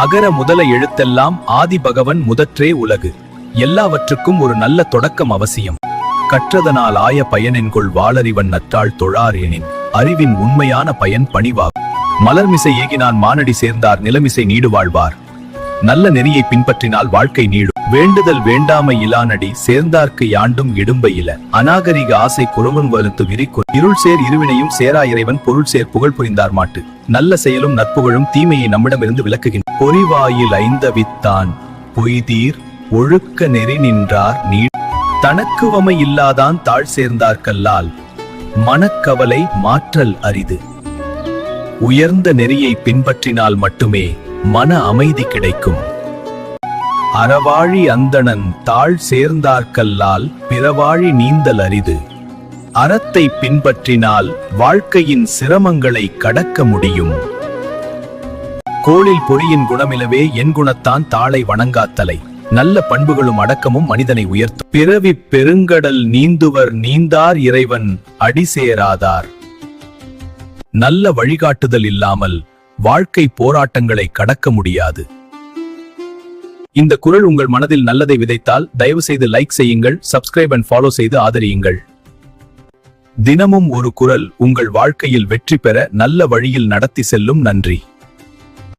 அகர முதல எழுத்தெல்லாம் ஆதி பகவன் முதற்றே உலகு. எல்லாவற்றுக்கும் ஒரு நல்ல தொடக்கம் அவசியம். கற்றதனால் ஆய பயனென்கொள் வாளறிவன் நற்றாள் தொழார் எனின் அறிவின் உண்மையான பயன் பணிவாகும் மலர்மிசை ஏகினான் மானடி சேர்ந்தார் நிலமிசை நீடு வாழ்வார் நல்ல நெறியை பின்பற்றினால் வாழ்க்கை நீடும். வேண்டுதல் வேண்டாமை இலானடி சேர்ந்தார்க்கு யாண்டும் இடும்ப இல. அநாகரிக ஆசை குழுவன் வலுத்து விரிக்கு இருள் சேர் இருவினையும் சேரா இறைவன் பொருள் சேர் புகழ் புரிந்தார் மாட்டு. நல்ல செயலும் நட்புகளும் தீமையை நம்மிடமிருந்து விலக்குகின்ற பொறிவாயில் ஐந்தவித்தான். பொய்தீர் ஒழுக்க நெறி நின்றார் நீ. தனக்குவமை இல்லாதான் தாழ் சேர்ந்தார்கல்லால் மனக்கவலை மாற்றல் அரிது. உயர்ந்த நெறியை பின்பற்றினால் மட்டுமே மன அமைதி கிடைக்கும். அறவாழி அந்தணன் தாழ் சேர்ந்தார்கல்லால் பிறவாழி நீந்தல் அரிது. அறத்தை பின்பற்றினால் வாழ்க்கையின் சிரமங்களை கடக்க முடியும். கோளில் பொறியின் குணமிலவே என் குணத்தான் தாளை வணங்காத்தலை. நல்ல பண்புகளும் அடக்கமும் மனிதனை உயர்த்தும். பிறவி பெருங்கடல் நீந்துவர் நீந்தார் இறைவன் அடிசேராதார். நல்ல வழிகாட்டுதல் இல்லாமல் வாழ்க்கை போராட்டங்களை கடக்க முடியாது. இந்த குரல் உங்கள் மனதில் நல்லதை விதைத்தால் தயவு செய்து லைக் செய்யுங்கள் சப்ஸ்கிரைப் அண்ட் ஃபாலோ செய்து ஆதரியுங்கள். தினமும் ஒரு குரல் உங்கள் வாழ்க்கையில் வெற்றி பெற நல்ல வழியில் நடத்தி செல்லும் நன்றி.